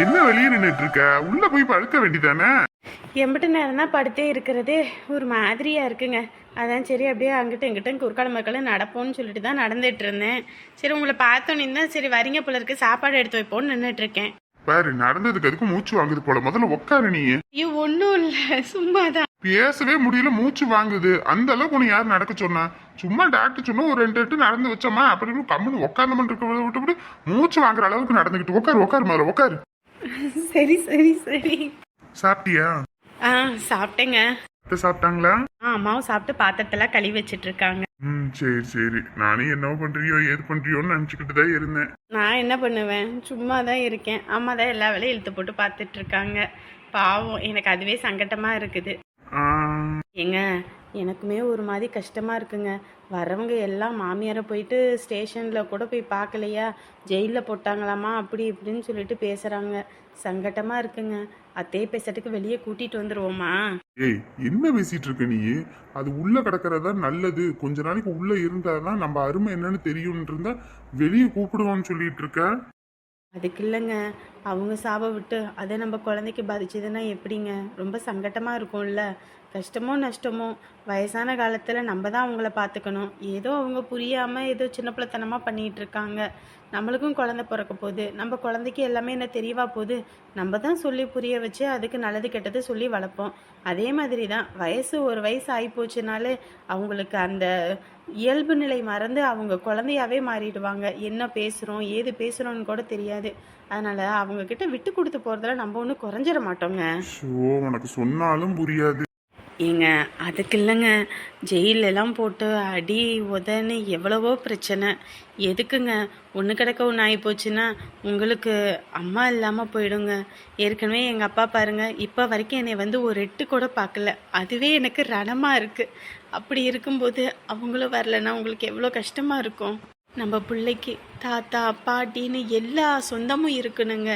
என்ன வெளியே நின்னுட்டு இருக்க உள்ள போய் படுக்க வேண்டியதானே எம்பிட்டு நேரம் தான் படுத்தே இருக்கிறது ஒரு மாதிரியா இருக்குங்க. அதான் சரி அப்படியே அங்கிட்டும் இங்கிட்டும் குறுக்கால மக்களும் நடப்போம்னு சொல்லிட்டு தான் நடந்துட்டு இருந்தேன் சரி உங்களை பார்த்தோன்னே தான் சரி வரீங்க போல இருக்கு சாப்பாடு எடுத்து வைப்போம்னு நின்றுட்டு இருக்கேன் பாரு நடந்ததுக்கு அதுக்கு மூச்சு வாங்குது போல? முதல்ல உட்காரு நீ. ஐயோ ஒன்றும் இல்லை சும்மா தான் பேசவே முடியல மூச்சு வாங்குது. அந்த அளவுக்கு உன்னை யார் நடக்க சொன்னா? சும்மா டாக்டர் சொன்னா ஒரு ரெண்டு எட்டு நடந்து வச்சோமா? அப்புறம் கம்முன்னு உட்காந்து இருக்க விட்டு மூச்சு வாங்குற அளவுக்கு நடந்துக்கிட்டு உட்காரு உட்காரு முதல்ல உட்காரு சரி சரி சரி. சாப்பிட்டியா? ஆ சாப்பிட்டேங்க. சாப்பிட்டாங்களா? ஆ அம்மாவும் சாப்பிட்டு பாத்திரத்தெல்லாம் கழுவி வச்சிட்டு இருக்காங்க ம் சரி சரி. நானே என்னவோ பண்றியோ ஏது பண்றியோன்னு நினைச்சுக்கிட்டு தான் இருந்தேன். நான் என்ன பண்ணுவேன்? சும்மா தான் இருக்கேன். அம்மா தான் எல்லா வேலையும் இழுத்து போட்டு பார்த்துட்டு இருக்காங்க பாவம் எனக்கு அதுவே சங்கட்டமா இருக்குது. ஏங்க எனக்குமே ஒரு மாதிரி கஷ்டமா இருக்குங்க. வரவங்க எல்லாம் மாமியாரை போயிட்டு ஸ்டேஷனில் கூட போய் பார்க்கலையா? ஜெயிலில் போட்டாங்களாமா? அப்படி இப்படின்னு சொல்லிட்டு பேசுகிறாங்க சங்கட்டமாக இருக்குங்க. அத்தையே பேசுறதுக்கு வெளியே கூட்டிகிட்டு வந்துருவோமா? ஏய் என்ன பேசிட்டு இருக்க நீ? அது உள்ள கிடக்கறதா நல்லது. கொஞ்ச நாளைக்கு உள்ள இருந்தாதான் நம்ம அருமை என்னன்னு தெரியும்னு இருந்தா வெளியே கூப்பிடுவான்னு சொல்லிட்டு இருக்க? அதுக்கு இல்லைங்க. அவங்க சாப விட்டு அதை நம்ம குழந்தைக்கு பாதிச்சதுன்னா எப்படிங்க? ரொம்ப சங்கட்டமாக இருக்கும்ல. கஷ்டமோ நஷ்டமோ வயசான காலத்தில் நம்ம தான் அவங்கள பார்த்துக்கணும் ஏதோ அவங்க புரியாமல் ஏதோ சின்ன பிள்ளைத்தனமாக பண்ணிகிட்டு இருக்காங்க. நம்மளுக்கும் குழந்த பிறக்க போகுது. நம்ம குழந்தைக்கு எல்லாமே என்ன தெரியவா போகுது? நம்ம தான் சொல்லி புரிய வச்சு அதுக்கு நல்லது கெட்டது சொல்லி வளர்ப்போம். அதே மாதிரி தான் வயசு ஒரு வயசு ஆகி போச்சுனாலே அவங்களுக்கு அந்த இயல்பு நிலை மறந்து அவங்க குழந்தையாவே மாறிடுவாங்க. என்ன பேசுகிறோம் ஏது பேசுகிறோன்னு கூட தெரியாது. அதனால் அவங்கக்கிட்ட விட்டு கொடுத்து போகிறதுல நம்ம ஒன்றும் குறைஞ்சிட மாட்டோங்க. ஷோ உனக்கு சொன்னாலும் புரியாது. ஏங்க அதுக்கு இல்லைங்க. ஜெயிலெல்லாம் போட்டு அடி உதன்னு எவ்வளவோ பிரச்சனை. எதுக்குங்க? ஒன்று கிடக்க ஒன்று ஆகி போச்சுன்னா உங்களுக்கு அம்மா இல்லாமல் போயிடுங்க. ஏற்கனவே எங்கள் அப்பா பாருங்க இப்போ வரைக்கும் என்னை வந்து ஒரு எட்டு கூட பார்க்கல. அதுவே எனக்கு ரணமாக இருக்குது அப்படி இருக்கும்போது அவங்களும் வரலன்னா உங்களுக்கு எவ்வளோ கஷ்டமாக இருக்கும்? நம்ம பிள்ளைக்கு தாத்தா பாட்டின்னு எல்லா சொந்தமும் இருக்கணுங்க.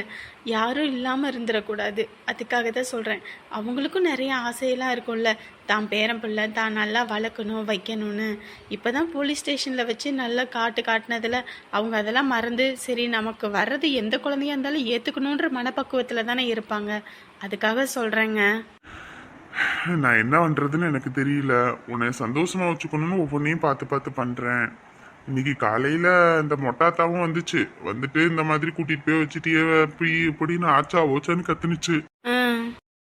யாரும் இல்லாமல் இருந்துடக்கூடாது அதுக்காக தான் சொல்கிறேன் அவங்களுக்கும் நிறைய ஆசையெல்லாம் இருக்கும்ல. தான் பேரன் பிள்ளை தான் நல்லா வளர்க்கணும் வைக்கணும்னு. இப்போ தான் போலீஸ் ஸ்டேஷனில் வச்சு நல்லா காட்டு காட்டினதில் அவங்க அதெல்லாம் மறந்து சரி நமக்கு வர்றது எந்த குழந்தையா இருந்தாலும் ஏற்றுக்கணுன்ற மனப்பக்குவத்தில் தானே இருப்பாங்க. அதுக்காக சொல்கிறேங்க நான் என்ன பண்ணுறதுன்னு எனக்கு தெரியல. உன்னை சந்தோஷமாக வச்சுக்கணும்னு ஒவ்வொன்றையும் பார்த்து பார்த்து பண்ணுறேன் இன்னைக்கு காலையில இந்த மொட்டாத்தாவும் வந்துச்சு. வந்துட்டு இந்த மாதிரி கூட்டிட்டு போய் வச்சுட்டு இப்படி இப்படின்னு ஆச்சா ஓச்சான்னு கத்துனுச்சு. ம்.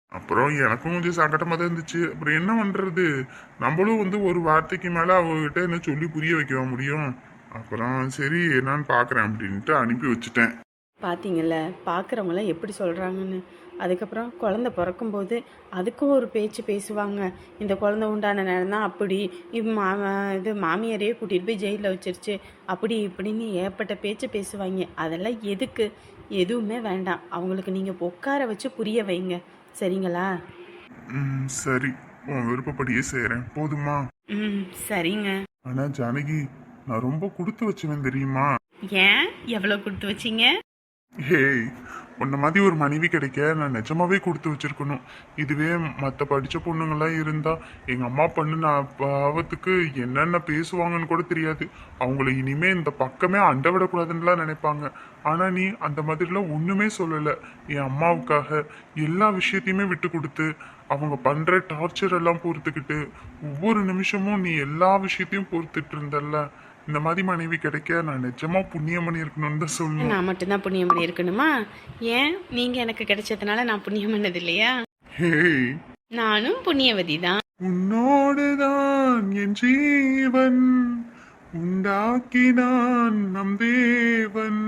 அப்புறம் எனக்கும் கொஞ்சம் சங்கடமா தான் இருந்துச்சு. அப்புறம் என்ன பண்றது? நம்மளும் வந்து ஒரு வார்த்தைக்கு மேல அவங்ககிட்ட என்ன சொல்லி புரிய வைக்க முடியும்? அப்புறம் சரி என்னன்னு பாக்குறேன் அப்படின்ட்டு அனுப்பி வச்சுட்டேன். பார்த்தீங்கல்ல பார்க்குறவங்களாம் எப்படி சொல்கிறாங்கன்னு அதுக்கப்புறம் குழந்த பிறக்கும்போது அதுக்கும் ஒரு பேச்சு பேசுவாங்க. இந்த குழந்த உண்டான நேரம் தான் அப்படி. இவ் மா இது மாமியாரையே கூட்டிகிட்டு போய் ஜெயிலில் வச்சிருச்சு. அப்படி இப்படின்னு ஏற்பட்ட பேச்சு பேசுவாங்க. அதெல்லாம் எதுக்கு? எதுவுமே வேண்டாம். அவங்களுக்கு நீங்கள் உட்கார வச்சு புரிய வைங்க. சரிங்களா? ம் சரி. உன் விருப்பப்படியே செய்றேன். போதுமா? ம் சரிங்க. ஆனா ஜானகி நான் ரொம்ப கொடுத்து வச்சுவேன் தெரியுமா? ஏன்? எவ்வளோ கொடுத்து வச்சிங்க? ஹேய் உன்ன மாதிரி ஒரு மனைவி கிடைக்க நான் நிஜமாவே கொடுத்து வச்சிருக்கணும். இதுவே மற்ற படித்த பொண்ணுங்களாம் இருந்தா எங்க அம்மா பண்ணுன பாவத்துக்கு என்னென்ன பேசுவாங்கன்னு கூட தெரியாது. அவங்கள இனிமே இந்த பக்கமே அண்டை விடக்கூடாதுன்னுலாம் நினைப்பாங்க. ஆனா நீ அந்த மாதிரிலாம் ஒண்ணுமே சொல்லல. என் அம்மாவுக்காக எல்லா விஷயத்தையுமே விட்டு கொடுத்து அவங்க பண்ற டார்ச்சர் எல்லாம் பொறுத்துக்கிட்டு ஒவ்வொரு நிமிஷமும் நீ எல்லா விஷயத்தையும் பொறுத்துட்டு இருந்தல்ல. இந்த மாதிரி மனைவி கிடைக்க நான் நிஜமா புண்ணியம் பண்ணியிருக்கணும்னு தான் சொல்லணும். நான் மட்டும்தான் புண்ணியம் பண்ணி இருக்கணுமா? ஏன்? நீங்கள் எனக்கு கிடைச்சதுனால நான் புண்ணியம் பண்ணது இல்லையா ஹேய். நானும் புண்ணியவதி தான் உன்னோடுதான் என் ஜீவன். உண்டாக்கினான் நம் தேவன்.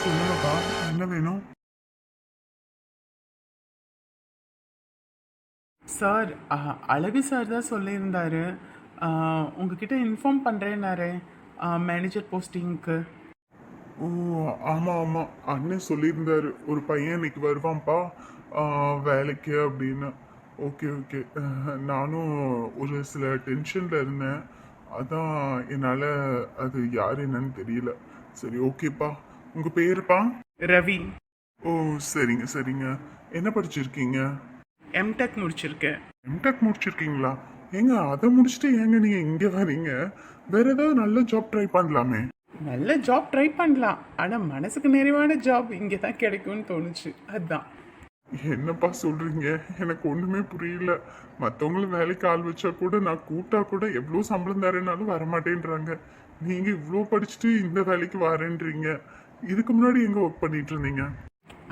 சொல்லுங்கப்பா என்ன வேணும்? சார் அழகு சார் தான் சொல்லியிருந்தாரு. உங்ககிட்ட இன்ஃபார்ம் பண்ணுறேன்னாரு மேனேஜர் போஸ்டிங்க்கு. ஓ ஆமா ஆமா. அண்ணன் சொல்லியிருந்தாரு. ஒரு பையன் இன்னைக்கு வருவான்ப்பா. வேலைக்கு அப்படின்னு. Okay okay. நானும் ஒரு சில டென்ஷன்ல இருந்தேன். அதான் என்னால் அது யார் என்னன்னு தெரியல. சரி ஓகேப்பா. உங்க பேருப்பா? ரவி. ஓ சரிங்க சரிங்க. என்ன படிச்சிருக்கீங்க? எம்டெக் முடிச்சிருக்கேன் எம்டெக் முடிச்சிருக்கீங்களா? ஏங்க அதை முடிச்சுட்டு ஏங்க நீங்க இங்க வரீங்க வேற ஏதாவது நல்ல ஜாப் ட்ரை பண்ணலாமே. நல்ல ஜாப் ட்ரை பண்ணலாம். ஆனால் மனசுக்கு நிறைவான ஜாப் இங்கே தான் கிடைக்கும்னு தோணுச்சு. அதுதான் என்னப்பா சொல்றீங்க? எனக்கு ஒண்ணுமே புரியல. மத்தவங்களும் வேலைக்கு ஆள் வச்சா கூட நான் கூட்டா கூட எவ்வளோ சம்பளம் தரேனாலும் வரமாட்டேன்றாங்க. நீங்க இவ்வளோ படிச்சுட்டு இந்த வேலைக்கு வரேன்றீங்க. இதுக்கு முன்னாடி எங்க ஒர்க் பண்ணிட்டு இருந்தீங்க?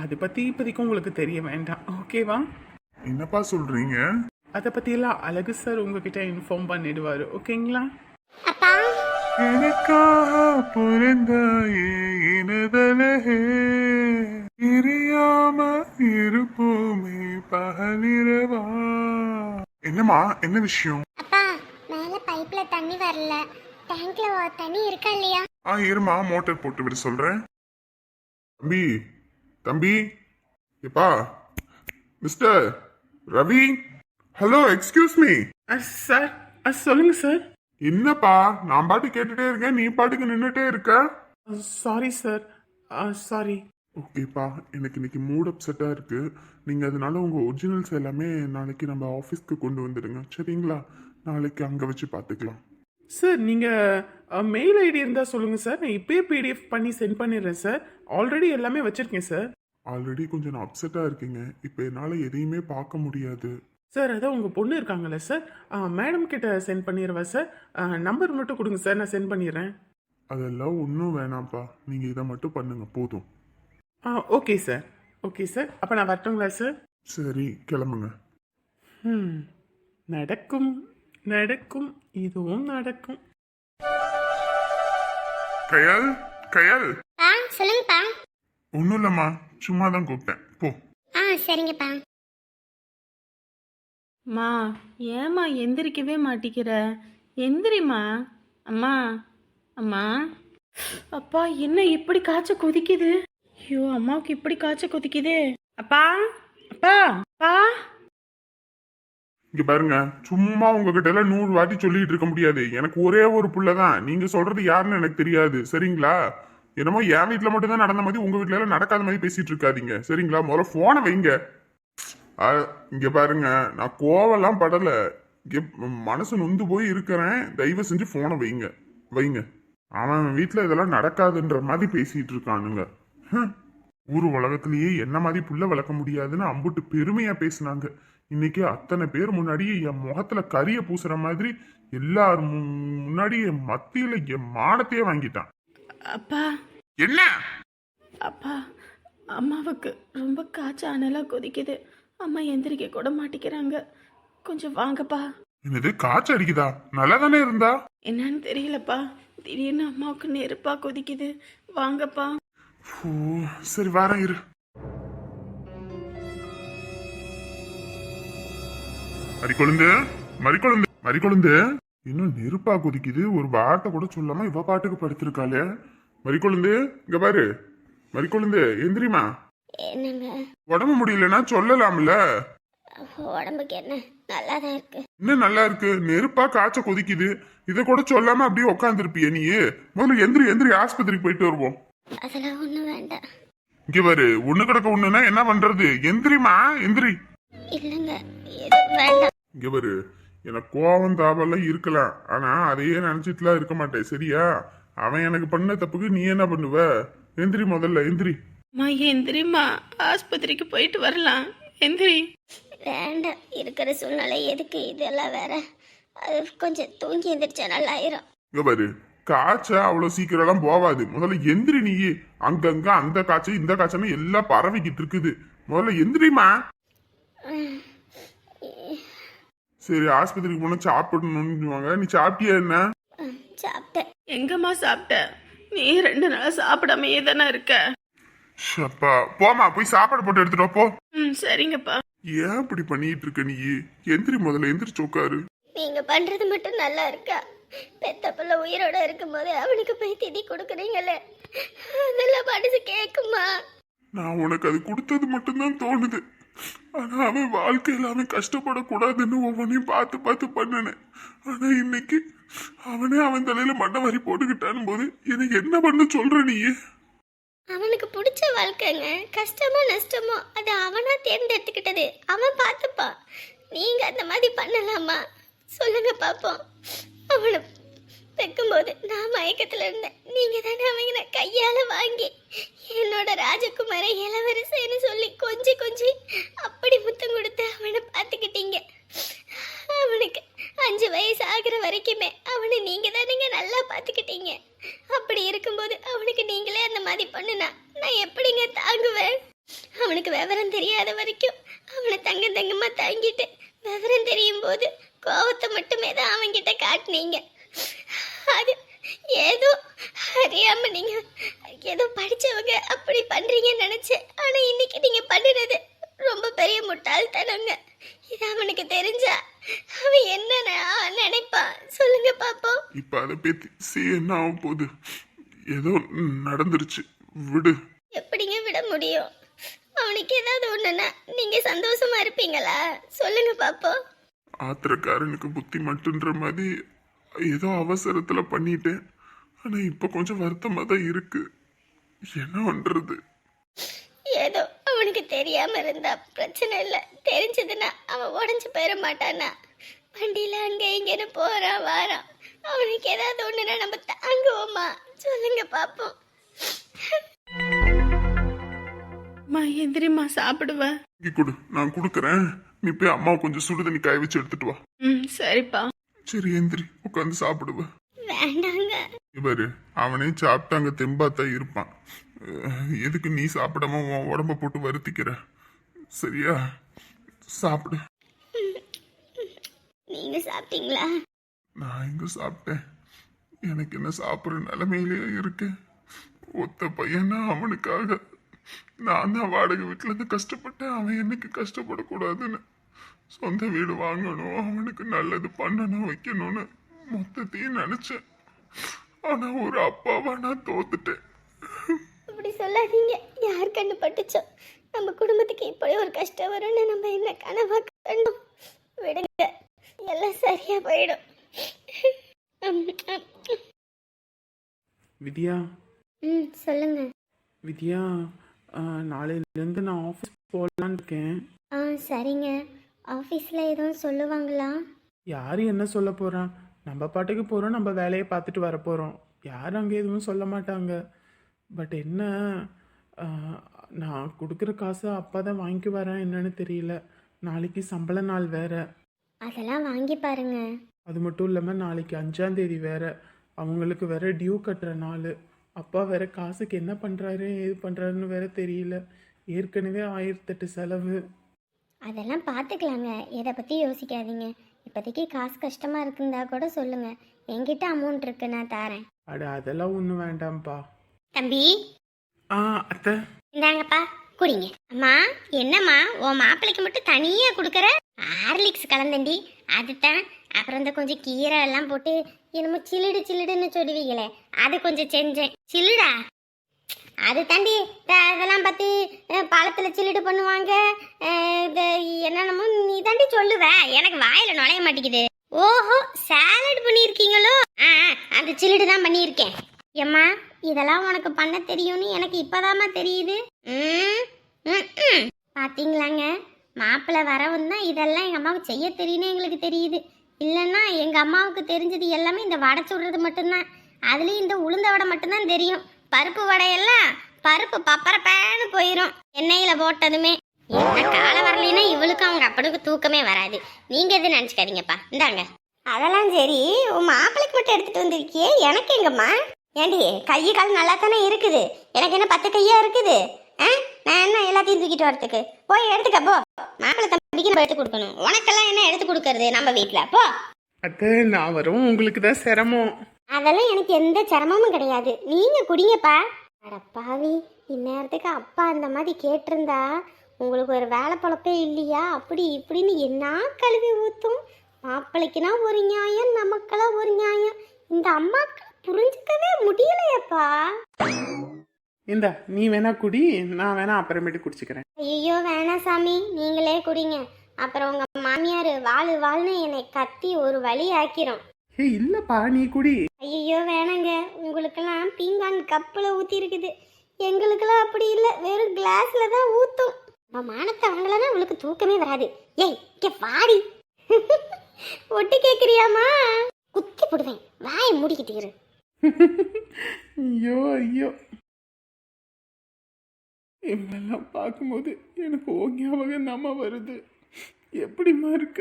அதை பற்றி இப்போதைக்கு உங்களுக்கு தெரிய வேண்டாம். ஓகேவா என்னப்பா சொல்றீங்க? அதை பற்றியெல்லாம் அழகு சார் உங்ககிட்ட இன்ஃபார்ம் பண்ணிடுவார் ஓகேங்களா அப்பா. எனக்காக பிறந்தாயே இனதலகே தெரியாம இருப்போமே பகலிரவா. என்னம்மா என்ன விஷயம்? அப்பா மேல பைப்ல தண்ணி வரல. டேங்க்ல தண்ணி இருக்கா இல்லையா? ஆ இருமா மோட்டார் போட்டு விட சொல்றேன். தம்பி தம்பி. எப்பா mister Ravi? Hello excuse me sir சொல்லுங்கள் சார். என்னப்பா நான் பாட்டு கேட்டுட்டே இருக்கேன் நீ பாட்டுக்கு நின்றுட்டே இருக்க? சாரி சார் சாரி ஓகேப்பா எனக்கு இன்னைக்கு மூட் அப்செட்டா இருக்கு. நீங்க அதனால உங்க ஒரிஜினல்ஸ் எல்லாமே நாளைக்கு நம்ம ஆஃபீஸ்க்கு கொண்டு வந்துடுங்க. சரிங்களா? நாளைக்கு அங்க வச்சு பார்த்துக்கலாம் சார் நீங்கள் மெயில் ஐடி இருந்தால் சொல்லுங்கள் சார் நான் இப்போயே பிடிஎஃப் பண்ணி சென்ட் பண்ணிடுறேன் சார் ஆல்ரெடி எல்லாமே வச்சுருக்கேன் சார் ஆல்ரெடி கொஞ்சம் நான் அப்செட்டா இருக்கீங்க. இப்போ என்னால எதையுமே பார்க்க முடியாது. சார் அதான் உங்கள் பொண்ணு இருக்காங்கல்ல சார் மேடம் கிட்ட சென்ட் பண்ணிடுவா சார் நம்பர் மட்டும் கொடுங்க சார் நான் சென்ட் பண்ணிடுறேன் அதெல்லாம் ஒன்றும் வேணாம்ப்பா. நீங்க இதை மட்டும் பண்ணுங்க போதும். ஆ ஓகே சார் ஓகே சார் அப்போ நான் வரட்டுங்களா சார் சரி கிளம்புங்க. ம் நடக்கும். நடக்கும். இதுவும் நடக்கும். கயல்? கயல்? ஆ சொல்லுங்கப்பா. ஒன்றும் இல்லைம்மா. சும்மா தான் கூப்பிட்டேன். போ. ஆ சரிங்கப்பா. மா ஏம்மா எந்திரிக்கவே மாட்டிக்கிற? எந்திரிம்மா. அம்மா அம்மா. அப்பா என்ன இப்படி காய்ச்ச கொதிக்குது? ஐயோ அம்மாவுக்கு இப்படி காய்ச்ச கொதிக்குதே. அப்பா அப்பா அப்பா. இங்க பாருங்க சும்மா உங்ககிட்ட எல்லாம் நூறு வாட்டி சொல்லிட்டு இருக்க முடியாது. எனக்கு ஒரே ஒரு புள்ள தான் நீங்க சொல்றது யாருன்னு எனக்கு தெரியாது. சரிங்களா? என்னமோ என் வீட்டில் மட்டும்தான் நடந்த மாதிரி உங்கள் வீட்டில எல்லாம் நடக்காத மாதிரி பேசிட்டு இருக்காதீங்க. சரிங்களா? முதல்ல ஃபோனை வைங்க. இங்கே பாருங்க. நான் கோவம்லாம் படலை. இங்கே மனசு நொந்து போய் இருக்கிறேன். தயவு செஞ்சு ஃபோனை வைங்க. வைங்க. அவன் வீட்டில் இதெல்லாம் நடக்காதுன்ற மாதிரி பேசிட்டு இருக்கானுங்க. ஊர் உலகத்திலேயே என்ன மாதிரி புள்ள வளர்க்க முடியாதுன்னு அம்புட்டு பெருமையாக பேசினாங்க. இன்னைக்கு அத்தனை பேர் முன்னாடியே என் முகத்தில் கறியை பூசுற மாதிரி எல்லாரும் முன்னாடியே முன்னாடி என் மத்தியில் என் மானத்தையே வாங்கிட்டான். அப்பா. என்ன? அப்பா அம்மாவுக்கு ரொம்ப காய்ச்ச அனலாக கொதிக்குது. அம்மா எந்திரிக்க கூட மாட்டிக்கிறாங்க. கொஞ்சம் வாங்கப்பா. என்னது காய்ச்சல் அடிக்குதா? நல்லா தானே இருந்தா? என்னன்னு தெரியலப்பா. திடீர்னு அம்மாவுக்கு நெருப்பா கொதிக்குது. வாங்கப்பா. ஓ சரி வரேன் இரு. மறிக்கொழுந்து மறிக்கொழுந்து மறிக்கொழுந்து. இன்னும் நெருப்பா கொதிக்குது. ஒரு வார்த்தை கூட சொல்லாம இவ பாட்டுக்கு படுத்திருக்காளே. மறிக்கொழுந்து இங்க பாரு. மறிக்கொழுந்து எந்திரிமா என்னங்க? உடம்பு முடியலன்னா சொல்லலாம்ல. உடம்புக்கு என்ன? நல்லா தான் இருக்கு. இன்னும் நல்லா இருக்கு. நெருப்பா காய்ச்ச கொதிக்குது. இதை கூட சொல்லாம அப்படியே உட்காந்துருப்பிய நீ. முதல்ல எந்திரி எந்திரி ஆஸ்பத்திரிக்கு போயிட்டு வருவோம். அதெல்லாம் ஒன்றும் வேண்டாம். இங்க பாரு ஒண்ணு கிடக்க ஒண்ணுன்னா என்ன பண்றது? எந்திரிமா எந்திரி. இல்லைங்க வேண்டாம். இங்க பாரு. எனக்கு கோவம் தாபெல்லாம் இருக்கலாம் ஆனா அதையே நினைச்சிட்டுலாம் இருக்க மாட்டேன். சரியா? அவன் எனக்கு பண்ண தப்புக்கு நீ என்ன பண்ணுவ? எந்திரி முதல்ல எந்திரி. அம்மா எந்திரிம்மா. ஆஸ்பத்திரிக்கு போயிட்டு வரலாம். எந்திரி. வேண்டாம். இருக்கிற சூழ்நிலை எதுக்கு? இதெல்லாம் வேற. அது கொஞ்சம் தூங்கி எந்திரிச்சா நல்லாயிரும். இங்க பாரு. காய்ச்சல் அவ்வளவு சீக்கிரம் எல்லாம் போவாது. முதல்ல எந்திரி நீ. அங்கங்க அந்த காய்ச்சல் இந்த காய்ச்சல் எல்லாம் பரவிக்கிட்டு இருக்குது. முதல்ல எந்திரிமா சரி ஆஸ்பத்திரிக்கு போனா சாப்பிடணும்னு நீ சாப்பிட்டியா என்ன? சாப்பிட்டேன். எங்கம்மா சாப்பிட்ட? நீ ரெண்டு நாள் சாப்பிடாமையே தானே இருக்க? ஷப்பா போமா போய் சாப்பாடு போட்டு எடுத்துட்டு வா, போ. ம் சரிங்கப்பா. ஏன் இப்படி பண்ணிட்டு இருக்க நீ? எந்திரி முதல்ல எந்திரிச்சு உட்காரு. நீங்க பண்றது மட்டும் நல்லா இருக்கா? பெத்த பிள்ளை உயிரோட இருக்கும்போது அவனுக்கு போய் திதி கொடுக்குறீங்களே. அதெல்லாம் மனசு கேக்குமா? நான் உனக்கு அது கொடுத்தது மட்டும்தான் தோணுது. ஆனால் அவன் வாழ்க்கையில அவன் கஷ்டப்படக்கூடாதுன்னு ஒவ்வொன்றையும் பார்த்து பார்த்து பண்ணினேன். ஆனால் இன்னைக்கு அவனே அவன் தலையில் மண்ணை வரி போட்டுக்கிட்டான் போது எனக்கு என்ன பண்ண சொல்ற நீயே? அவனுக்கு பிடிச்ச வாழ்க்கைங்க கஷ்டமோ நஷ்டமோ அது அவனா தேர்ந்தெடுத்துக்கிட்டது. அவன் பார்த்துப்பான். நீங்க அந்த மாதிரி பண்ணலாமா? சொல்லுங்க பாப்போம் அவனை வைக்கும்போது நான் மயக்கத்துல இருந்தேன். நீங்க தானே அவங்கள கையால வாங்கி என்னோட ராஜகுமார இளவரசன்னு சொல்லி கொஞ்சம் கொஞ்சி அப்படி முத்தம் கொடுத்து அவனை பார்த்துக்கிட்டீங்க. அவனுக்கு அஞ்சு வயசு ஆகிற வரைக்குமே அவனை நீங்க தானேங்க நல்லா பார்த்துக்கிட்டீங்க. அப்படி இருக்கும்போது அவனுக்கு நீங்களே அந்த மாதிரி பண்ணுனா நான் எப்படிங்க தாங்குவேன்? அவனுக்கு விவரம் தெரியாத வரைக்கும் அவனை தங்க தங்கமாக தாங்கிட்டு விவரம் தெரியும் போது கோவத்தை மட்டுமே தான் அவன்கிட்ட காட்டினீங்க. அது ஏதோ அறியாம நீங்க ஏதோ படிச்சவங்க அப்படி பண்றீங்கன்னு நினைச்சேன் ஆனா இன்னைக்கு நீங்க பண்ணுறது ரொம்ப பெரிய முட்டாள்தனங்க. இது அவனுக்கு தெரிஞ்சா அவன் என்ன ந- நினைப்பான்? சொல்லுங்க பாப்போம். இப்ப அதை பேசி என்ன ஆக போகுது? ஏதோ நடந்துருச்சு. விடு. எப்படிங்க விட முடியும்? அவனுக்கு ஏதாவது ஒண்ணுன்னா நீங்க சந்தோஷமா இருப்பீங்களா? சொல்லுங்க பாப்போம். ஆத்திரக்காரனுக்கு புத்தி மட்டுன்ற மாதிரி ஏதோ அவசரத்துல பண்ணிட்டேன். ஆனா இப்ப கொஞ்சம் வருத்தமா தான் இருக்கு. என்ன பண்றது? ஏதோ அவனுக்கு தெரியாம இருந்தா பிரச்சனை இல்ல. தெரிஞ்சதுன்னா அவன் உடஞ்சு போயிட மாட்டானா. வண்டியில அங்க இங்கன்னு போறான் வாரான் அவனுக்கு ஏதாவது ஒண்ணுன்னா நம்ம தாங்குவோமா? சொல்லுங்க பாப்போம். அம்மா எந்திரிம்மா சாப்பிடுவ. இங்க கொடு நான் கொடுக்கறேன். நீ போய் அம்மா கொஞ்சம் சுடு தண்ணி காய வச்சு எடுத்துட்டு வா. ம் சரிப்பா. சரி எந்திரி உட்காந்து சாப்பிடுவ. வேண்டாங்க. இவரு அவனே சாப்பிட்டு அங்க தெம்பாத்தான் இருப்பான். எதுக்கு நீ சாப்பிடாம உன் உடம்ப போட்டு வருத்திக்கிற? சரியா? சாப்பிடு. நீங்க சாப்பிட்டீங்களா? நான் எங்க சாப்பிட்டேன். எனக்கு என்ன சாப்பிட்ற நிலைமையிலேயே இருக்கேன் ஒத்த பையனா அவனுக்காக. நான் தான் வாடகை வீட்டுல இருந்து கஷ்டப்பட்டேன். அவன் என்னைக்கு கஷ்டப்படக்கூடாதுன்னு. சொந்த வீடு வாங்கணும் அவனுக்கு நல்லது பண்ணணும் வைக்கணும்னு மொத்தத்தையும் நினைச்சேன். ஆனா ஒரு அப்பாவா நான் தோத்துட்டேன். இப்படி சொல்லாதீங்க. யார் கண்ணு பட்டுச்சோ? நம்ம குடும்பத்துக்கு இப்படி ஒரு கஷ்டம் வரும்னு நம்ம என்ன கனவா கண்டோம்? விடுங்க. எல்லாம் சரியா போயிடும். வித்யா? ம் சொல்லுங்க. வித்யா ஆஹ், நாளையிலேருந்து நான் ஆஃபீஸ் போகலான்னு இருக்கேன். ஆ சரிங்க. ஆஃபீஸில் எதுவும் சொல்லுவாங்களா? யார் என்ன சொல்ல போகிறா நம்ம பாட்டுக்கு போகிறோம் நம்ம வேலையை பார்த்துட்டு வர போகிறோம் யார் அங்கே எதுவும் சொல்ல மாட்டாங்க. பட் என்ன நான் கொடுக்குற காசு அப்பா தான் வாங்கிக்கு வரேன் என்னன்னு தெரியல. நாளைக்கு சம்பள நாள் வேற. அதெல்லாம் வாங்கி பாருங்க. அது மட்டும் இல்லாமல் நாளைக்கு அஞ்சாம் தேதி வேற. அவங்களுக்கு வேற டியூ கட்டுற நாள். அப்பா வேற காசுக்கு என்ன பண்ணுறாரு ஏது பண்ணுறாருன்னு வேற தெரியல. ஏற்கனவே ஆயிரத்தெட்டு செலவு. அதெல்லாம் பார்த்துக்கலாங்க இதை பற்றி யோசிக்காதீங்க. இப்போதைக்கு காசு கஷ்டமாக இருக்குந்தா கூட சொல்லுங்கள் என்கிட்ட அமௌண்ட் இருக்கு நான் தரேன். அட அதெல்லாம் ஒன்றும் வேண்டாம்ப்பா. தம்பி? ஆ அத்தை. இந்தாங்கப்பா குடிங்க. அம்மா என்னம்மா உன் மாப்பிள்ளைக்கு மட்டும் தனியாக கொடுக்குற? ஹார்லிக்ஸ் கலந்தண்டி. அதுதான். அப்புறம் இந்த கொஞ்சம் கீரை எல்லாம் போட்டு என்னமோ சில்லுடு சில்லுடுன்னு சொல்லுவீங்களே. அது கொஞ்சம் செஞ்சேன். சில்லுடா. அது தாண்டி அதெல்லாம் பற்றி பழத்தில் சில்லிட்டு சில்லுடு பண்ணுவாங்க. இது என்னென்னமோ நீ தாண்டி சொல்லுவ. எனக்கு வாயில் நுழைய மாட்டேங்குது. ஓஹோ சாலட் பண்ணியிருக்கீங்களோ? ஆ அந்த சில்லுடு தான் பண்ணியிருக்கேன். ஏம்மா இதெல்லாம் உனக்கு பண்ண தெரியும்னு எனக்கு இப்போதாம்மா தெரியுது. ம், ம், மாப்பிள்ளை வரவும் தான் இதெல்லாம் எங்கள் அம்மாவுக்கு செய்ய தெரியும்னு எங்களுக்கு தெரியுது. இல்லைன்னா எங்கள் அம்மாவுக்கு தெரிஞ்சது எல்லாமே இந்த வடை சுடுறது மட்டும்தான். அதுலேயும் இந்த உளுந்த வடை மட்டும்தான் தெரியும். பருப்பு வடையெல்லாம் பருப்பு பப்பரப்பேன்னு போயிடும் எண்ணெயில் போட்டதுமே. என்ன காலம் வரலைன்னா இவளுக்கும் அவங்க அப்பனுக்கு தூக்கமே வராது. நீங்கள் எதுவும் நினச்சிக்காதீங்கப்பா. இந்தாங்க. அதெல்லாம் சரி. உன் மாப்பிள்ளைக்கு மட்டும் எடுத்துட்டு வந்திருக்கியே. எனக்கு எங்கம்மா? ஏண்டி கை கால் நல்லா தானே இருக்குது? எனக்கு என்ன பத்து கையா இருக்குது? ஆ? நான் என்ன எல்லாத்தையும் தூக்கிட்டு வரதுக்கு போய் எடுத்துக்க போ. மாப்பிள்ளை தம்பிக்கு நம்ம எடுத்து கொடுக்கணும். உனக்கெல்லாம் என்ன எடுத்து கொடுக்கறது நம்ம வீட்டில் போ. அத்தை நான் வரும். உங்களுக்கு தான் சிரமம். அதெல்லாம் எனக்கு எந்த சிரமமும் கிடையாது. நீங்க குடிங்கப்பா. அட பாவி இந்நேரத்துக்கு அப்பா அந்த மாதிரி கேட்டிருந்தா உங்களுக்கு ஒரு வேலை பொழப்பே இல்லையா? அப்படி இப்படின்னு என்ன கழுவி ஊத்தும்? மாப்பிள்ளைக்குனா ஒரு நியாயம் நமக்கெல்லாம் ஒரு நியாயம். இந்த அம்மாக்கு புரிஞ்சுக்கவே முடியலையப்பா. இந்த நீ வேணா குடி நான் வேணா அப்புறமேட்டு குடிச்சுக்கிறேன். ஐயோ வேணாம் சாமி நீங்களே குடிங்க. அப்புறம் உங்க மாமியார் வாழு வாழ்னு என்னை கத்தி ஒரு வழி ஆக்கிரும். ஏ இல்லப்பா நீ குடி. ஐயோ வேணாங்க. உங்களுக்கெல்லாம் பீங்கான் கப்பில் ஊற்றி இருக்குது எங்களுக்கெல்லாம் அப்படி இல்லை. வெறும் கிளாஸ்ல தான் ஊற்றும் நம்ம மானத்தை வாங்கலன்னா உங்களுக்கு தூக்கமே வராது. ஏய் இங்கே பாடி ஒட்டு கேட்குறியாமா குத்தி போடுவேன். வாயை மூடிக்கிட்டு இரு. ஐயோ ஐயோ. இவெல்லாம் பார்க்கும்போது எனக்கு ஓ ஞாபகம் தாம்மா வருது. எப்படிம்மா இருக்க?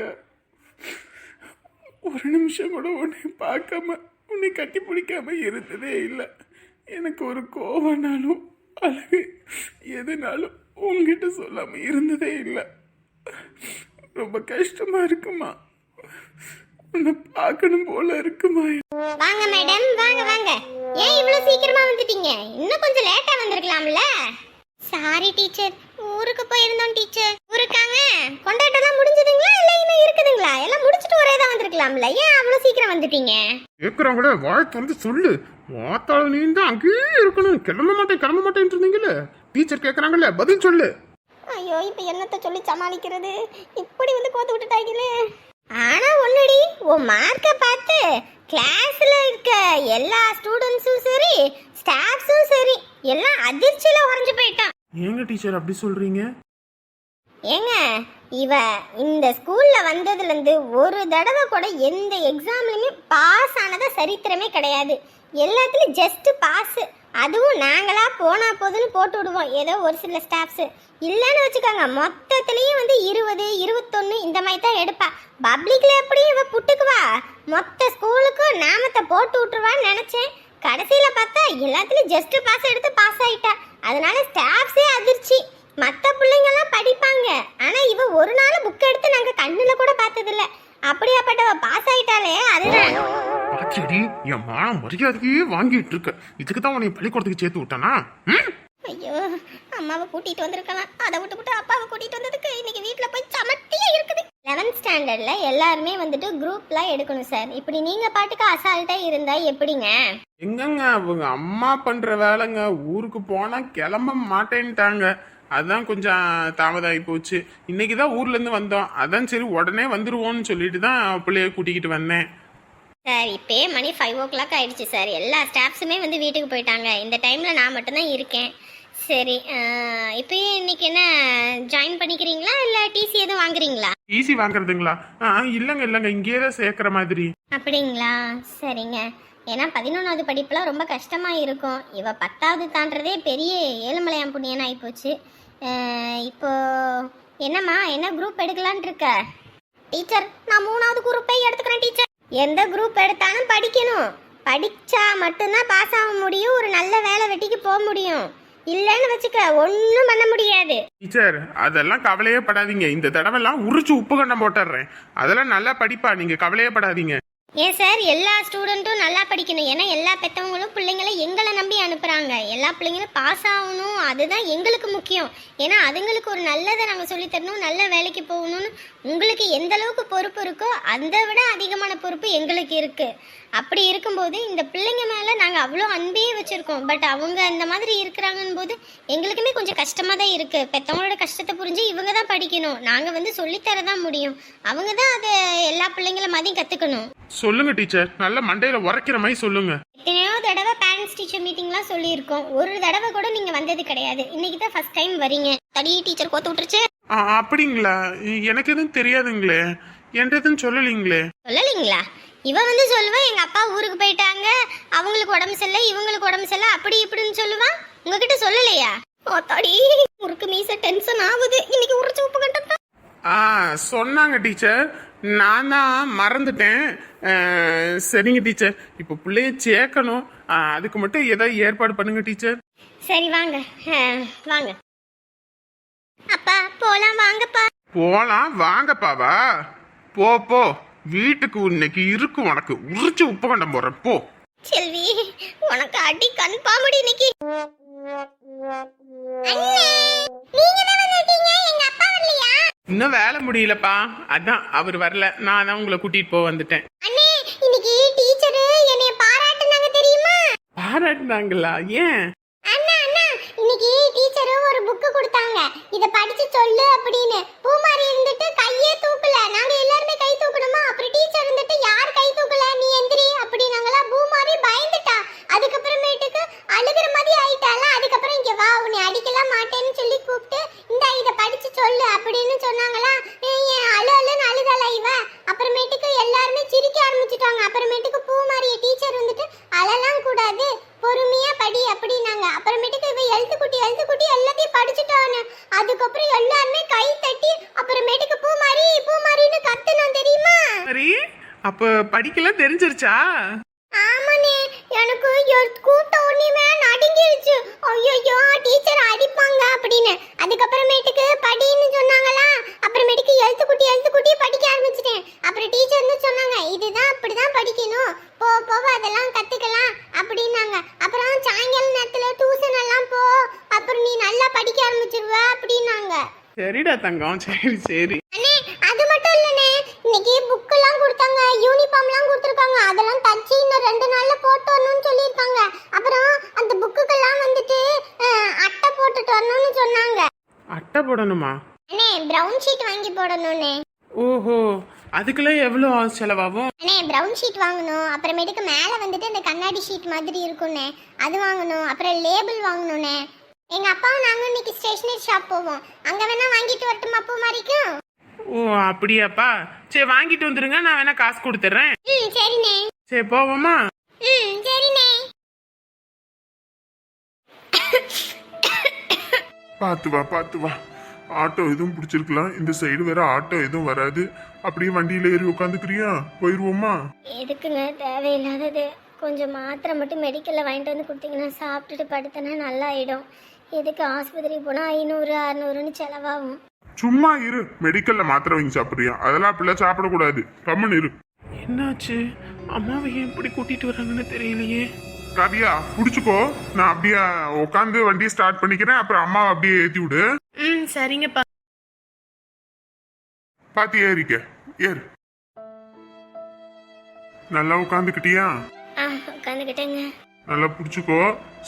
ஒரு நிமிஷம் கூட உன்னை பார்க்காம உன்னை கட்டி பிடிக்காம இருந்ததே இல்லை. எனக்கு ஒரு கோவனாலும் அழகு எதுனாலும் உங்ககிட்ட சொல்லாமல் இருந்ததே இல்லை. ரொம்ப கஷ்டமாக இருக்குமா? உன்னை பார்க்கணும் போல இருக்குமா? வாங்க மேடம் வாங்க வாங்க. ஏன் இவ்வளோ சீக்கிரமா வந்துட்டீங்க? இன்னும் கொஞ்சம் லேட்டா வந்திருக்கலாம்ல? சாரி டீச்சர் ஊருக்கு போயிருந்தோம் டீச்சர் ஊருக்காங்க. கொண்டாட்டம்லாம் முடிஞ்சதுங்களா? இல்ல இன்னும் இருக்குதுங்களா? எல்லாம் முடிச்சிட்டு ஒரே தான் வந்திருக்கலாம்ல. ஏன் அவ்வளவு சீக்கிரம் வந்துட்டீங்க? கேட்குறவங்கள வாய் திறந்து சொல்லு. வாத்தாள நீ தான் அங்கேயே இருக்கணும். கிளம்ப மாட்டேன் கிளம்ப மாட்டேன் இருந்தீங்கல்ல டீச்சர் கேட்குறாங்கல்ல பதில் சொல்லு. ஐயோ இப்ப என்னத்த சொல்லி சமாளிக்கிறது? இப்படி வந்து கோத்து விட்டுட்டாங்களே ஆனா ஒண்ணுடி உன் மார்க்கை பார்த்து கிளாஸ்ல இருக்க எல்லா ஸ்டூடெண்ட்ஸும் சரி ஸ்டாஃப்ஸும் சரி எல்லாம் அதிர்ச்சியில உறைஞ்சு போயிட்டான். ஏங்க டீச்சர் அப்படி சொல்றீங்க? ஏங்க இவ இந்த ஸ்கூல்ல வந்ததுல இருந்து ஒரு தடவை கூட எந்த எக்ஸாம்லயுமே பாஸ் ஆனதா சரித்திரமே கிடையாது. எல்லாத்துலயும் ஜஸ்ட் பாஸ் அதுவும் நாங்களா போனா போதுன்னு போட்டு விடுவோம் ஏதோ ஒரு சில ஸ்டாஃப்ஸ் இல்லைன்னு வச்சுக்கோங்க மொத்தத்துலேயும் வந்து இருபது இருபத்தொன்னு இந்த மாதிரி தான் எடுப்பா. பப்ளிக்ல எப்படி இவ புட்டுக்குவா. மொத்த ஸ்கூலுக்கும் நாமத்தை போட்டு விட்டுருவான்னு நினைச்சேன். கடைசியில பார்த்தா எல்லாத்துலயும் ஜஸ்ட் பாஸ் எடுத்து பாஸ் ஆயிட்டா. அதனால ஸ்டாஃப்ஸே அதிர்ச்சி. மற்ற பிள்ளைங்கெல்லாம் படிப்பாங்க. ஆனா இவ ஒரு நாள் புக் எடுத்து நாங்க கண்ணுல கூட பார்த்ததில்ல. அப்படியாப்பட்டவ பாஸ் ஆயிட்டாலே அதுதான். பாத்தியடி என் மான மரியாதையே வாங்கிட்டு இருக்க. இதுக்கு தான் உன்னை பள்ளிக்கூடத்துக்கு சேர்த்து விட்டானா? ஐயோ அம்மாவை கூட்டிட்டு வந்திருக்கலாம். அதை விட்டு விட்டு அப்பாவை கூட்டிட்டு வந்ததுக்கு இன்னைக்கு வீட்ல போய் சமத்தியா இருக்குது. லெவன்த் ஸ்டாண்டர்ட்ல எல்லாருமே வந்துட்டு குரூப்லாம் எடுக்கணும் சார் இப்படி நீங்க பாட்டுக்கு அசால்ட்டா இருந்தா எப்படிங்க? எங்கங்க அவங்க அம்மா பண்ற வேலைங்க. ஊருக்கு போனா கிளம்ப மாட்டேன்ட்டாங்க. அதான் கொஞ்சம் தாமதாகி போச்சு. இன்னைக்கு தான் ஊர்ல இருந்து வந்தோம். அதான் சரி உடனே வந்துருவோம்னு சொல்லிட்டு தான் பிள்ளைய கூட்டிக்கிட்டு வந்தேன். சார் இப்பயே மணி ஃபைவ் ஓ கிளாக் ஆயிடுச்சு சார் எல்லா ஸ்டாஃப்ஸுமே வந்து வீட்டுக்கு போயிட்டாங்க. இந்த டைமில் நான் மட்டும்தான் இருக்கேன். சரி இப்பயே இன்னைக்கு என்ன ஜாயின் பண்ணிக்கிறீங்களா? இல்லை டிசி எதுவும் வாங்குறீங்களா? ஈஸி வாங்குறதுங்களா? இல்லைங்க இல்லைங்க இங்கேயே தான் சேர்க்குற மாதிரி. அப்படிங்களா? சரிங்க. ஏன்னா பதினொன்றாவது படிப்புலாம் ரொம்ப கஷ்டமாக இருக்கும். இவ பத்தாவது தாண்டதே பெரிய ஏழுமலையாம் புண்ணியன் ஆகிப்போச்சு இப்போ என்னம்மா என்ன குரூப் எடுக்கலான் இருக்க? டீச்சர் நான் மூணாவது குரூப்பே எடுத்துக்கிறேன் டீச்சர் எந்த குரூப் எடுத்தாலும் படிக்கணும். படிச்சா மட்டும்தான் பாஸ் ஆக முடியும். ஒரு நல்ல வேலை வெட்டிக்கு போக முடியும். இல்லைன்னு வச்சுக்க ஒன்றும் பண்ண முடியாது. டீச்சர் அதெல்லாம் கவலையே படாதீங்க. இந்த தடவைலாம் உரிச்சு உப்பு கண்டம் போட்டுடுறேன் அதெல்லாம் நல்லா படிப்பா நீங்க கவலையே படாதீங்க. ஏன் சார் எல்லா ஸ்டூடெண்ட்டும் நல்லா படிக்கணும். ஏன்னா எல்லா பெற்றவங்களும் பிள்ளைங்களை எங்களை நம்பி அனுப்புகிறாங்க எல்லா பிள்ளைங்களும் பாஸ் ஆகணும். அதுதான் எங்களுக்கு முக்கியம். ஏன்னா அதுங்களுக்கு ஒரு நல்லதை நாங்கள் சொல்லித்தரணும் நல்ல வேலைக்கு போகணும்னு உங்களுக்கு எந்த அளவுக்கு பொறுப்பு இருக்கோ அதை விட அதிகமான பொறுப்பு எங்களுக்கு இருக்குது அப்படி இருக்கும்போது இந்த பிள்ளைங்க மேலே நாங்கள் அவ்வளோ அன்பையே வச்சுருக்கோம். பட் அவங்க அந்த மாதிரி இருக்கிறாங்கன்னு போது எங்களுக்குமே கொஞ்சம் கஷ்டமாக தான் இருக்குது பெற்றவங்களோட கஷ்டத்தை புரிஞ்சு இவங்க தான் படிக்கணும். நாங்கள் வந்து சொல்லித்தர தான் முடியும். அவங்க தான் அதை எல்லா பிள்ளைங்கள மாதிரி கற்றுக்கணும் சொல்லுங்க டீச்சர். நல்ல மண்டையில உரைக்கிற மாதிரி சொல்லுங்க. எத்தனையோ தடவை பேரண்ட்ஸ் டீச்சர் மீட்டிங்லாம் சொல்லியிருக்கோம். ஒரு தடவை கூட நீங்கள் வந்தது கிடையாது. இன்னைக்கு தான் ஃபர்ஸ்ட் டைம் வரீங்க. தடி டீச்சர் கோத்து விட்டுருச்சு. அப்படிங்களா? எனக்கு எதுவும் தெரியாதுங்களே. எதுவும் சொல்லலீங்களே. சொல்லலைங்களா? இவ வந்து சொல்லுவா எங்க அப்பா ஊருக்கு போயிட்டாங்க. அவங்களுக்கு உடம்பு சரியில்லை இவங்களுக்கு உடம்பு சரியில்லை. அப்படி இப்படின்னு சொல்லுவா. உங்ககிட்ட சொல்லலையா? ஓத்தாடி முறுக்கு மீச டென்ஷன் ஆகுது. இன்னைக்கு உரிச்சு உப்பு கட்டா ஆ சொன்னாங்க டீச்சர். நான் தான் மறந்துட்டேன். சரிங்க டீச்சர். இப்போ பிள்ளைய சேர்க்கணும். அதுக்கு மட்டும் ஏதாவது ஏற்பாடு பண்ணுங்க டீச்சர். சரி வாங்க. வாங்க. அப்பா போலாம் வாங்கப்பா. போலாம் வாங்கப்பாவா? போ போ. வீட்டுக்கு இன்னைக்கு இருக்கு உனக்கு. உரிச்சு உப்பு கண்டம் போறேன். போ. செல்வி உனக்கு அடி கன்ஃபார்ம் இன்னைக்கு. இன்னும் வேலை முடியலப்பா. அதான் அவர் வரல. நான் தான் உங்களை கூட்டிட்டு போக வந்துட்டேன். பாராட்டினாங்களா? ஏன்? இன்னைக்கு டீச்சர் ஒரு புக்கு கொடுத்தாங்க. இத படிச்சு சொல்லு அப்படின்னு. பூமாரி இருந்துட்டு கையே தூக்கல. நாங்க எல்லாருமே கை தூக்கணுமா? அப்புறம் டீச்சர் இருந்துட்டு யார் கை தூக்கல? நீ எந்திரி அப்படின்னாங்களா? பூமாரி பயந்துட்டா. அதுக்கப்புறமேட்டுக்கு அழுகிற மாதிரி ஆயிட்டால அதுக்கப்புறம் இங்க வா உன்னை அடிக்கலாம் மாட்டேன்னு சொல்லி கூப்பிட்டு இந்த இத படிச்சு சொல்லு அப்படின்னு சொன்னாங்களா? அழு அழுன்னு அழுதல இவ? அப்புறமேட்டுக்கு எல்லாருமே சிரிக்க ஆரம்பிச்சிட்டாங்க. அப்புறமேட்டுக்கு பூமாரிய டீச்சர் வந்து இவ எழுத்து குட்டி எழுத்து குட்டி எல்லாத்தையும் படிச்சுட்டான்னு அதுக்கப்புறம் எல்லாருமே கை தட்டி அப்புறமேட்டுக்கு பூமாரி பூமாரின்னு கத்துனோம் தெரியுமா சரி அப்ப படிக்கலாம் தெரிஞ்சிருச்சா? ஆமாண்ணே எனக்கு கூப்பிட்ட உடனே நடுங்கிருச்சு. ஐயோ டீச்சர் அடிப்பாங்க அப்படின்னு. அதுக்கப்புறமேட்டுக்கு படின்னு சொன்னாங்களா? அப்புறமேட்டுக்கு எழுத்து குட்டி எழுத்து குட்டி படிக்க ஆரம்பிச்சிட்டேன். அப்புறம் டீச்சர் வந்து சொன்னாங்க இதுதான் அப்படிதான் படிக்கணும். போ போக அதெல்லாம் கத்துக்கலாம் அப்படின்னாங்க. அப்புறம் சாயங்கால நேரத்துல டியூஷன் எல்லாம் போ அப்புறம் நீ நல்லா படிக்க ஆரம்பிச்சிருவ அப்படின்னாங்க. சரிடா தங்கம் சரி சரி அண்ணே அது மட்டும் இல்லனே இன்னைக்கு புக் எல்லாம் கொடுத்தாங்க யூனிஃபார்ம் எல்லாம் கொடுத்துருக்காங்க அதெல்லாம் தச்சு இன்னும் ரெண்டு நாள்ல போட்டு வரணும்னு சொல்லியிருக்காங்க அப்புறம் அந்த புக்குக்கெல்லாம் வந்துட்டு அஹ், அட்டை போட்டுட்டு வரணும்னு சொன்னாங்க அட்டை போடணுமா? அண்ணே பிரவுன் ஷீட் வாங்கி போடணும்னே. ஓஹோ அதுக்கெல்லாம் எவ்வளோ செலவாகும்? அண்ணே பிரவுன் ஷீட் வாங்கணும் அப்புறமேட்டுக்கு மேலே வந்துட்டு இந்த கண்ணாடி ஷீட் மாதிரி இருக்கும்ண்ணே அது வாங்கணும் அப்புறம் லேபிள் வாங்கணும்ண்ணே எங்க அப்பாவும் நாங்களும் இன்னைக்கு ஸ்டேஷனரி ஷாப் போவோம். அங்க வேணா வாங்கிட்டு வரட்டுமா பூ மாதிரிக்கும் ஓ அப்படியாப்பா. சரி வாங்கிட்டு வந்துருங்க நான் வேணா காசு கொடுத்துட்றேன். ம் சரிண்ணே. சரி போவோமா? ம் சரிண்ணே. பார்த்து வா பார்த்து வா. ஆட்டோ எதுவும் பிடிச்சிருக்கலாம். இந்த சைடு வேற ஆட்டோ எதுவும் வராது. அப்படியே வண்டியில ஏறி உட்காந்துக்கிறியா போயிருவோமா? எதுக்குங்க? தேவையில்லாதது. கொஞ்சம் மாத்திரை மட்டும் மெடிக்கலில் வாங்கிட்டு வந்து கொடுத்தீங்கன்னா சாப்பிட்டுட்டு படுத்தனா நல்லா ஆயிடும் எதுக்கு ஆஸ்பத்திரி போனால் ஐநூறு அறநூறுன்னு செலவாகும். சும்மா இரு. மெடிக்கல்ல மாத்திரை வாங்கி சாப்பிடுறியா? அதெல்லாம் அப்படிலாம் சாப்பிடக்கூடாது. கம்முன்னு இரு. என்னாச்சு? அம்மாவை ஏன் இப்படி கூட்டிட்டு வர்றாங்கன்னு தெரியலையே. காவியா புடிச்சுக்கோ. நான் அப்படியே உட்காந்து வண்டியை ஸ்டார்ட் பண்ணிக்கிறேன். அப்புறம் அம்மாவை அப்படியே ஏத்தி விடு ம் சரிங்கப்பா. பாத்து ஏறிக்க. ஏறு. நல்லா உட்காந்துக்கிட்டியா உட்காந்துக்கிட்டேங்க நல்லா புடிச்சுக்கோ.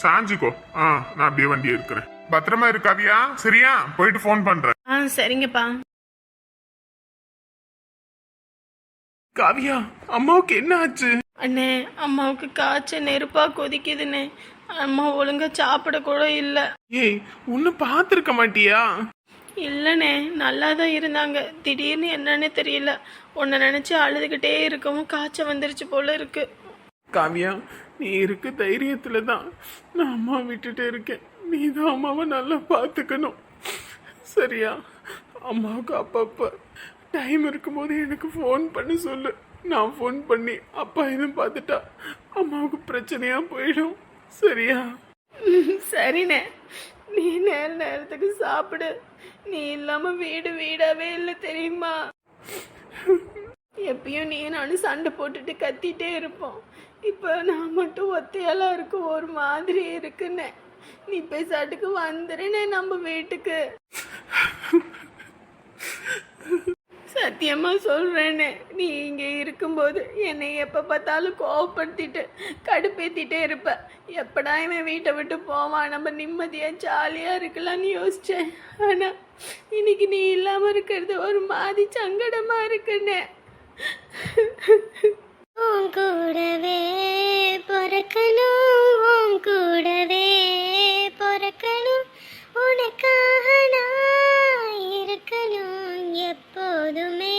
சாஞ்சுக்கோ. ஆ நான் அப்படியே வண்டி எடுக்கிறேன். பத்திரமா இரு காவியா. சரியா? போயிட்டு ஃபோன் பண்றேன். ஆ சரிங்கப்பா. காவியா அம்மாவுக்கு என்ன ஆச்சு? அண்ணே அம்மாவுக்கு காய்ச்சல் நெருப்பா கொதிக்குதுண்ணே. அம்மா ஒழுங்கா சாப்பிட கூட இல்லை. ஏய் உன்னை பார்த்துருக்க மாட்டியா? இல்லைண்ணே நல்லா தான் இருந்தாங்க. திடீர்னு என்னன்னு தெரியல. உன்னை நினச்சி அழுதுகிட்டே இருக்கவும் காய்ச்சல் வந்துருச்சு போல இருக்கு. காவியா நீ இருக்க தைரியத்துல தான் நான் அம்மா விட்டுட்டு இருக்கேன். நீ தான் அம்மாவை நல்லா பார்த்துக்கணும். சரியா? அம்மாவுக்கு அப்பப்போ டைம் இருக்கும்போது எனக்கு ஃபோன் பண்ணி சொல்லு. நான் ஃபோன் பண்ணி அப்பா எதுவும் பார்த்துட்டா அம்மாவுக்கு பிரச்சனையா போயிடும். சரியா? சரிண்ணே. நீ நேர நேரத்துக்கு சாப்பிடு. நீ இல்லாம வீடு வீடாவே இல்லை தெரியுமா? எப்பயும் நீ நானும் சண்டை போட்டுட்டு கத்திட்டே இருப்போம். இப்போ நான் மட்டும் ஒத்தையெல்லாம் இருக்கு ஒரு மாதிரி இருக்குன்னு நீ பேசாட்டுக்கு வந்துருனே நம்ம வீட்டுக்கு. சத்தியமாக சொல்கிறேனே நீ இங்கே இருக்கும்போது என்னை எப்போ பார்த்தாலும் கோவப்படுத்திட்டு கடுப்பேற்றிட்டே இருப்ப. எப்படா இவன் வீட்டை விட்டு போவான்? நம்ம நிம்மதியாக ஜாலியாக இருக்கலாம்னு யோசித்தேன் ஆனால் இன்னைக்கு நீ இல்லாமல் இருக்கிறது ஒரு மாதிரி சங்கடமாக இருக்குன்னு. கூடவே பிறக்கணும் கூடவே பிறக்கணும். உனக்காக நான் இருக்கணும் எப்போதுமே.